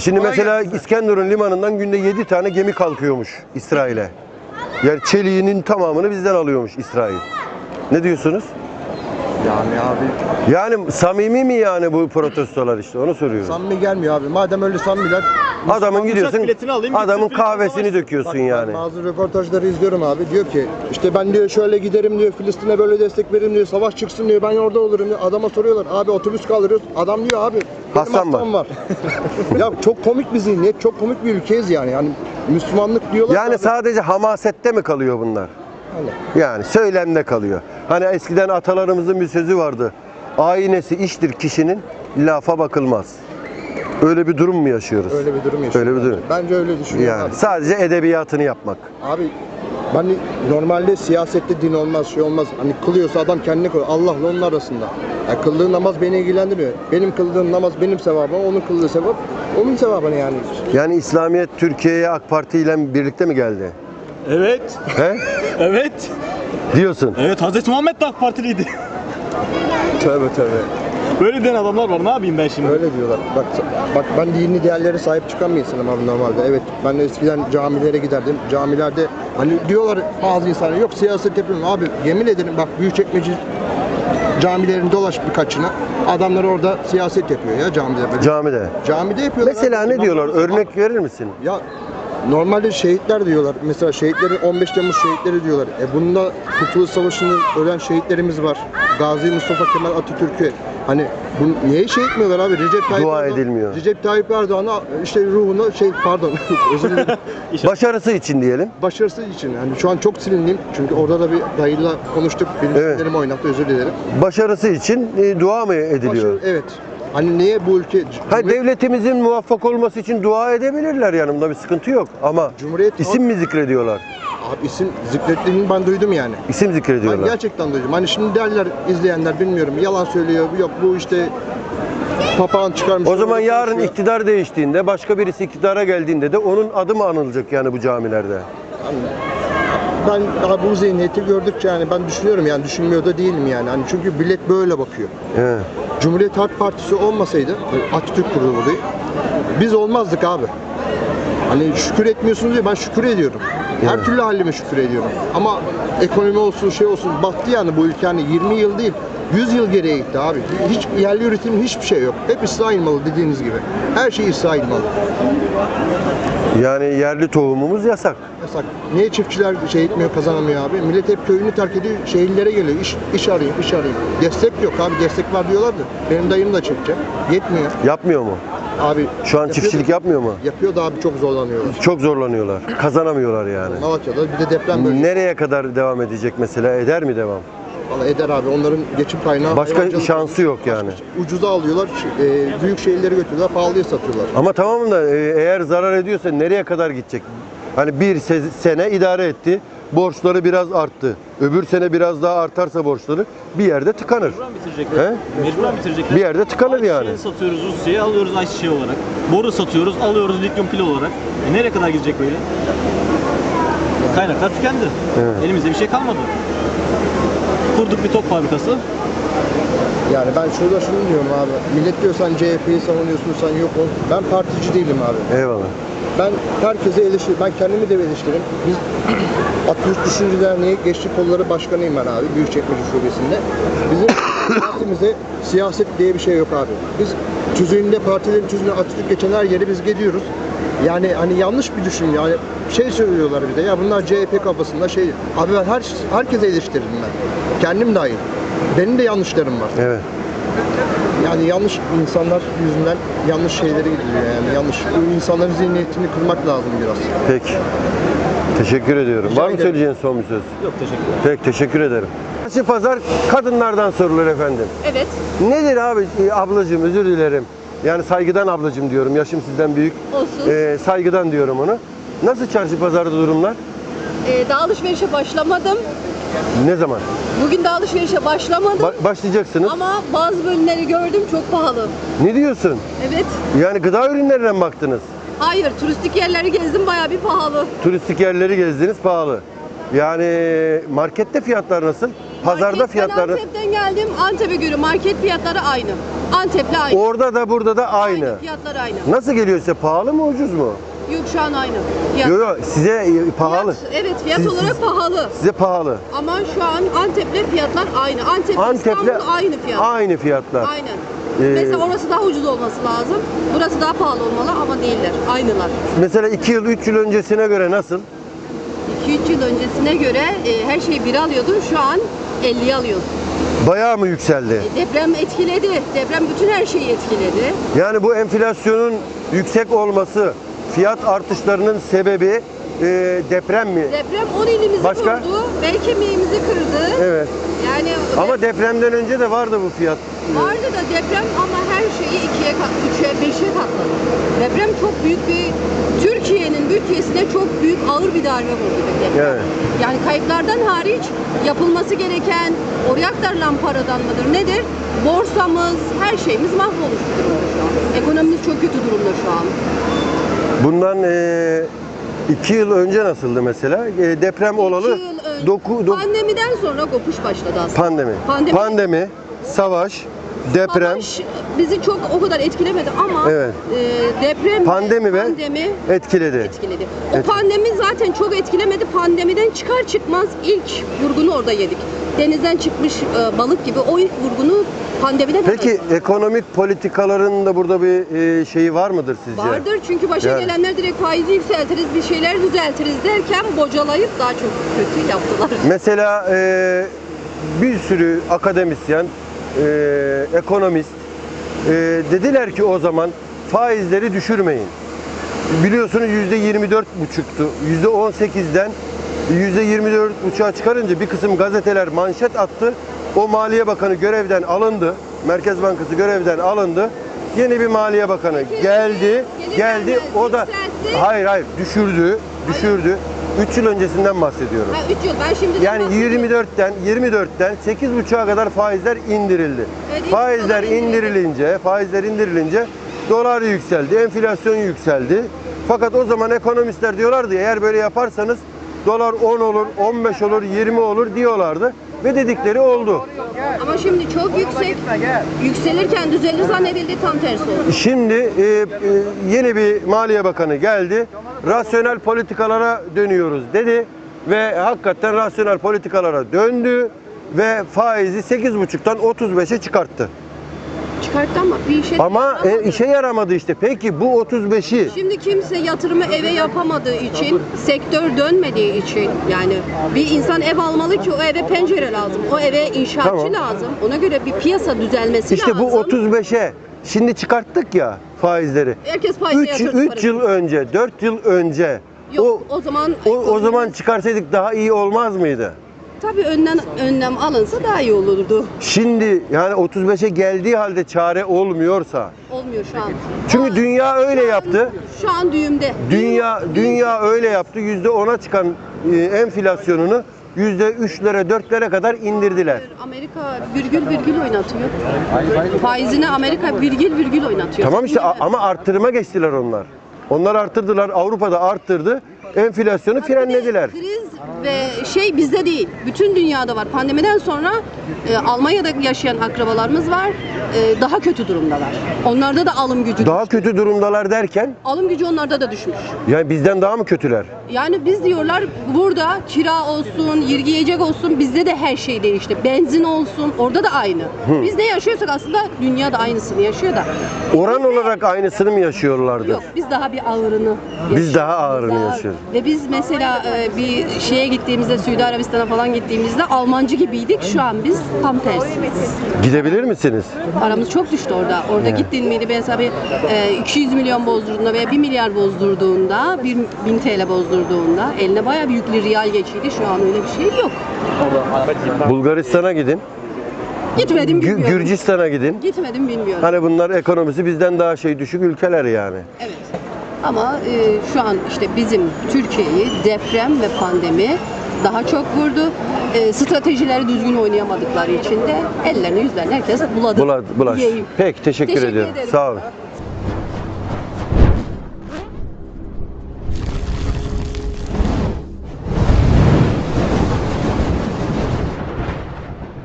Şimdi Kolay mesela gelsin. İskenderun limanından günde 7 tane gemi kalkıyormuş İsrail'e. Yani çeliğinin tamamını bizden alıyormuş İsrail. Ne diyorsunuz? Yani abi Yani samimi mi yani bu protestolar işte onu soruyorum. samimi gelmiyor abi. Madem öyle samimiler. Adamın gidiyorsun biletini alayım, adamın gitsin, kahvesini Filistin'e döküyorsun Bak, yani. Ben bazı röportajları izliyorum abi. Diyor ki işte ben diyor şöyle giderim diyor Filistin'e böyle destek veririm diyor. Savaş çıksın diyor. Ben orada olurum diyor. Adama soruyorlar. Abi otobüs kaldırıyoruz. Adam diyor abi. Hastam var." var. ya çok komik bir zihniyet. Çok komik bir ülkeyiz yani. Yani Müslümanlık diyorlar. Yani abi. sadece hamasette mi kalıyor bunlar? Hani Yani söylemde kalıyor. Hani eskiden atalarımızın bir sözü vardı. Aynesi iştir kişinin, lafa bakılmaz. Öyle bir durum mu yaşıyoruz? öyle bir durum yaşıyor. Öyle bir durum. Bence öyle düşünüyorum Yani abi. sadece edebiyatını yapmak. Abi ben normalde siyasette din olmaz, şey olmaz. Hani kılıyorsa adam kendine koyuyor. Allah'la onun arasında. Yani kıldığı namaz beni ilgilendirmiyor. Benim kıldığım namaz benim sevabım, onun kıldığı sevap onun sevabını yani. Yani İslamiyet Türkiye'ye AK Parti ile birlikte mi geldi? Evet. He? Evet. Diyorsun. Evet Hazreti Muhammed de AK Partiliydi. Tövbe tövbe. Böyle diyen adamlar var. Ne yapayım ben şimdi? Öyle diyorlar. Bak bak ben dini değerlere sahip çıkan bir insanım abi normalde. Evet ben de eskiden camilere giderdim. Camilerde hani diyorlar bazı insanlar yok siyaset yapıyorum. Abi yemin ederim bak Büyükçekmece camilerin dolaş birkaçına. Adamlar orada siyaset yapıyor ya camide. Böyle. Camide. Camide yapıyorlar. Mesela abi. ne diyorlar? Örnek verir misin? Ya normalde şehitler diyorlar. Mesela şehitleri 15 Temmuz şehitleri diyorlar. E bunda Kurtuluş Savaşı'nda ölen şehitlerimiz var. Gazi Mustafa Kemal Atatürk'ü hani bu niye şey etmiyorlar abi? Recep Tayyip Dua Erdoğan, edilmiyor. Recep Tayyip Erdoğan'a işte ruhunu şey pardon özür dilerim. Başarısı için diyelim. Başarısı için yani şu an çok silindim. Çünkü orada da bir dayıyla konuştuk. Benim evet. oynattı özür dilerim. Başarısı için e, dua mı ediliyor? Başarı- evet. Hani niye bu ülke Hayır, devletimizin muvaffak olması için dua edebilirler yani bunda bir sıkıntı yok ama Cumhuriyet isim mi zikrediyorlar? Abi isim zikrettiğini ben duydum yani. İsim Ben zikrediyorlar. gerçekten duydum. Hani şimdi derler izleyenler bilmiyorum yalan söylüyor. Yok bu işte papağan çıkarmış. O zaman yarın konuşuyor. iktidar değiştiğinde başka birisi iktidara geldiğinde de onun adı mı anılacak yani bu camilerde? Ben daha bu zihniyeti gördükçe yani ben düşünüyorum yani düşünmüyor da değilim yani. Hani çünkü millet böyle bakıyor. He. Cumhuriyet Halk Partisi olmasaydı Atatürk kurulu burayı, biz olmazdık abi. Hani şükür etmiyorsunuz diye ben şükür ediyorum. Her Evet. türlü halime şükür ediyorum. Ama ekonomi olsun şey olsun battı yani bu ülke hani 20 yıl değil 100 yıl geriye gitti abi. Hiç yerli üretim hiçbir şey yok. Hep İsrail malı dediğiniz gibi. Her şey İsrail malı. Yani yerli tohumumuz yasak. Yasak. Niye çiftçiler şey etmiyor, kazanamıyor abi? Millet hep köyünü terk ediyor, şehirlere geliyor. İş, iş arayayım, iş arayayım. Destek yok abi, destek var diyorlardı. Benim dayım da çiftçi. Yetmiyor. Yapmıyor mu? Abi Şu an yapıyor çiftçilik da- yapmıyor mu? Yapıyor da abi çok zorlanıyorlar. Çok zorlanıyorlar. Kazanamıyorlar yani. Malatya'da bir de deprem bölgesi. Nereye kadar devam edecek mesela? Eder mi devam? Valla eder abi. Onların geçim kaynağı Başka şansı yok yani. Ucuza alıyorlar, e, büyük şehirlere götürüyorlar, pahalıya satıyorlar. Ama tamam da e, eğer zarar ediyorsa nereye kadar gidecek? Hani bir se- sene idare etti. Borçları biraz arttı. Öbür sene biraz daha artarsa borçları bir yerde tıkanır. Mecburen bitirecekler. He? Mecburen bitirecekler. Bir yerde tıkanır yani. Ayçiçeği satıyoruz Rusya'ya, alıyoruz ayçiçeği olarak. Boru satıyoruz, alıyoruz lityum pil olarak. E nereye kadar gidecek böyle? Kaynaklar tükendi. Evet. Elimizde bir şey kalmadı. Kurduk bir top fabrikası. Yani ben şurada şunu diyorum abi. Millet diyor sen CHP'yi savunuyorsun, sen yok ol. Ben partici değilim abi. Eyvallah. Ben herkese eleştir, ben kendimi de eleştiririm. Biz Atatürk Düşünce Derneği Gençlik Kolları Başkanıyım ben abi, Büyükçekmece Şubesi'nde. Bizim partimizde siyaset diye bir şey yok abi. Biz tüzüğünde, partilerin tüzüğünde Atatürk geçen her yere biz gidiyoruz. Yani hani yanlış bir düşün yani şey söylüyorlar bir de ya bunlar CHP kafasında şey. Abi ben her herkese eleştiririm ben. Kendim dahil. Benim de yanlışlarım var. Evet. Yani yanlış insanlar yüzünden yanlış şeylere gidiliyor yani yanlış. Bu insanların zihniyetini kırmak lazım biraz. Peki. Teşekkür ediyorum. Rica Var mı ederim. söyleyeceğin son bir söz? Yok teşekkürler. Peki teşekkür ederim. Çarşı pazar kadınlardan sorulur efendim. Evet, Nedir abi e, ablacığım özür dilerim. Yani saygıdan ablacığım diyorum. Yaşım sizden büyük. olsun. Ee, saygıdan diyorum onu. Nasıl çarşı pazarda durumlar? Ee, daha alışverişe başlamadım. Ne zaman? Bugün daha alışverişe başlamadım. Ba- başlayacaksınız. Ama bazı bölümleri gördüm çok pahalı. Ne diyorsun? Evet. Yani gıda ürünlerine mi baktınız? Hayır, turistik yerleri gezdim bayağı bir pahalı. Turistik yerleri gezdiniz pahalı. Yani markette fiyatlar nasıl? Pazarda Marketten fiyatlar nasıl? Antep'ten geldim. Antep'e göre market fiyatları aynı. Antep'le aynı. Orada da burada da aynı. Fiyatlar aynı. Nasıl geliyor size? Pahalı mı ucuz mu? Yok şu an aynı. Fiyat, Yok yok size e, pahalı. Fiyat, evet fiyat Siz- olarak pahalı. Size pahalı. Ama şu an Antep'le fiyatlar aynı. Antep Antep'le aynı fiyat. Aynı fiyatlar. Aynen. Ee, Mesela orası daha ucuz olması lazım. Burası daha pahalı olmalı ama değiller. Aynılar. Mesela 2 yıl 3 yıl öncesine göre nasıl? 2-3 yıl öncesine göre e, her şeyi 1 alıyordu. Şu an 50'ye alıyor. Bayağı mı yükseldi? E, deprem etkiledi. Deprem bütün her şeyi etkiledi. Yani bu enflasyonun yüksek olması, fiyat artışlarının sebebi e, deprem mi? Deprem 10 ilimizi Başka? vurdu. Bel kemiğimizi kırdı. Evet. Yani Ama depremden önce de vardı bu fiyat. vardı da deprem ama her şeyi ikiye kat, üçe, beşe katladı. Deprem çok büyük bir Türkiye'nin bütçesine çok büyük ağır bir darbe vurdu deprem. Evet. Yani kayıplardan hariç yapılması gereken oraya aktarılan paradan mıdır nedir? Borsamız, her şeyimiz mahvolmuş bir durumda şu an. Ekonomimiz çok kötü durumda şu an. Bundan 2 yıl önce nasıldı mesela? E, deprem olalı İki yıl önce- doku, dok- Pandemiden sonra kopuş başladı aslında. pandemi. Pandemi. Pandemi, savaş, deprem, Savaş bizi çok o kadar etkilemedi ama Evet. e, deprem Pandemi ve- pandemi etkiledi. etkiledi. O Et- pandemi zaten çok etkilemedi. Pandemiden çıkar çıkmaz ilk vurgunu orada yedik. Denizden çıkmış e, balık gibi o ilk vurgunu pandemiden Peki aldık. ekonomik politikaların da burada bir e, şeyi var mıdır sizce? Vardır çünkü başa Yani. gelenler direkt faizi yükseltiriz, bir şeyler düzeltiriz derken bocalayıp daha çok kötü yaptılar. Mesela e, bir sürü akademisyen, e, ekonomist e, dediler ki o zaman faizleri düşürmeyin. Biliyorsunuz yüzde 24 buçuktu. Yüzde 18'den yüzde 24 buçuğa çıkarınca bir kısım gazeteler manşet attı. O Maliye Bakanı görevden alındı. Merkez Bankası görevden alındı. Yeni bir Maliye Bakanı geldi. Geldi. O da hayır hayır düşürdü. Düşürdü. 3 yıl öncesinden bahsediyorum. Ha 3 yıl ben şimdi Yani 24'ten 24'ten 8.5'a kadar faizler indirildi. Evet, faizler indirilince, faizler indirilince dolar yükseldi, enflasyon yükseldi. Fakat o zaman ekonomistler diyorlardı eğer böyle yaparsanız dolar 10 olur, 15 olur, 20 olur diyorlardı ve dedikleri oldu. Ama şimdi çok yüksek. Yükselirken düzelir zannedildi tam tersi oldu. Şimdi e, e, yeni bir Maliye Bakanı geldi. Rasyonel politikalara dönüyoruz dedi ve hakikaten rasyonel politikalara döndü ve faizi 8.5'tan 35'e çıkarttı. Çıkarttı ama bir işe Ama e, işe yaramadı işte. Peki bu 35'i Şimdi kimse yatırımı eve yapamadığı için, sektör dönmediği için yani bir insan ev almalı ki o eve pencere lazım, o eve inşaatçı Tamam. lazım. Ona göre bir piyasa düzelmesi işte lazım. bu 35'e şimdi çıkarttık ya faizleri. Herkes faize 3 yatırdı 3 parasını. yıl önce, 4 yıl önce Yok o o, zaman o, o zaman çıkarsaydık daha iyi olmaz mıydı? Tabii önlem önlem alınsa daha iyi olurdu. Şimdi yani 35'e geldiği halde çare olmuyorsa Olmuyor şu an. Çünkü Aa, dünya öyle şu an- yaptı. Şu an düğümde. Dünya dünya öyle yaptı. Yüzde ona çıkan e, enflasyonunu yüzde üçlere dörtlere kadar indirdiler. Amerika virgül virgül oynatıyor. Faizini Amerika virgül virgül oynatıyor. Tamam işte ama arttırıma geçtiler onlar. Onlar arttırdılar. Avrupa'da arttırdı. Enflasyonu frenlediler. Kriz ve şey bizde değil. Bütün dünyada var. Pandemiden sonra e, Almanya'da yaşayan akrabalarımız var. E, daha kötü durumdalar. Onlarda da alım gücü Daha düşmüş. kötü durumdalar derken Alım gücü onlarda da düşmüş. yani bizden daha mı kötüler? Yani biz diyorlar burada kira olsun, yirgi yiyecek olsun bizde de her şey değişti. Benzin olsun orada da aynı. Biz ne yaşıyorsak aslında dünya da aynısını yaşıyor da. Oran olarak aynısını mı yaşıyorlardı? Yok biz daha bir ağırını Biz daha ağırını yaşıyoruz. Ve biz mesela e, bir şeye gittiğimizde Suudi Arabistan'a falan gittiğimizde Almancı gibiydik. Şu an biz tam tersiyiz. Gidebilir misiniz? Paramız çok düştü orada. Orada gittin miydi mesela bir e, 200 milyon bozdurduğunda veya 1 milyar bozdurduğunda, 1000 TL bozdurduğunda eline bayağı bir yüklü riyal geçiydi. Şu an öyle bir şey yok. Bulgaristan'a gidin. Gitmedim Gü- bilmiyorum. Gürcistan'a gidin. Gitmedim bilmiyorum. Hani bunlar ekonomisi bizden daha şey düşük ülkeler yani. Evet. Ama e, şu an işte bizim Türkiye'yi deprem ve pandemi daha çok vurdu. E, stratejileri düzgün oynayamadıkları için de ellerini yüzlerini herkes buladı. Bula, bulaş. diyeyim. Peki teşekkür, Teşekkür ediyorum. ederim. Sağ olun.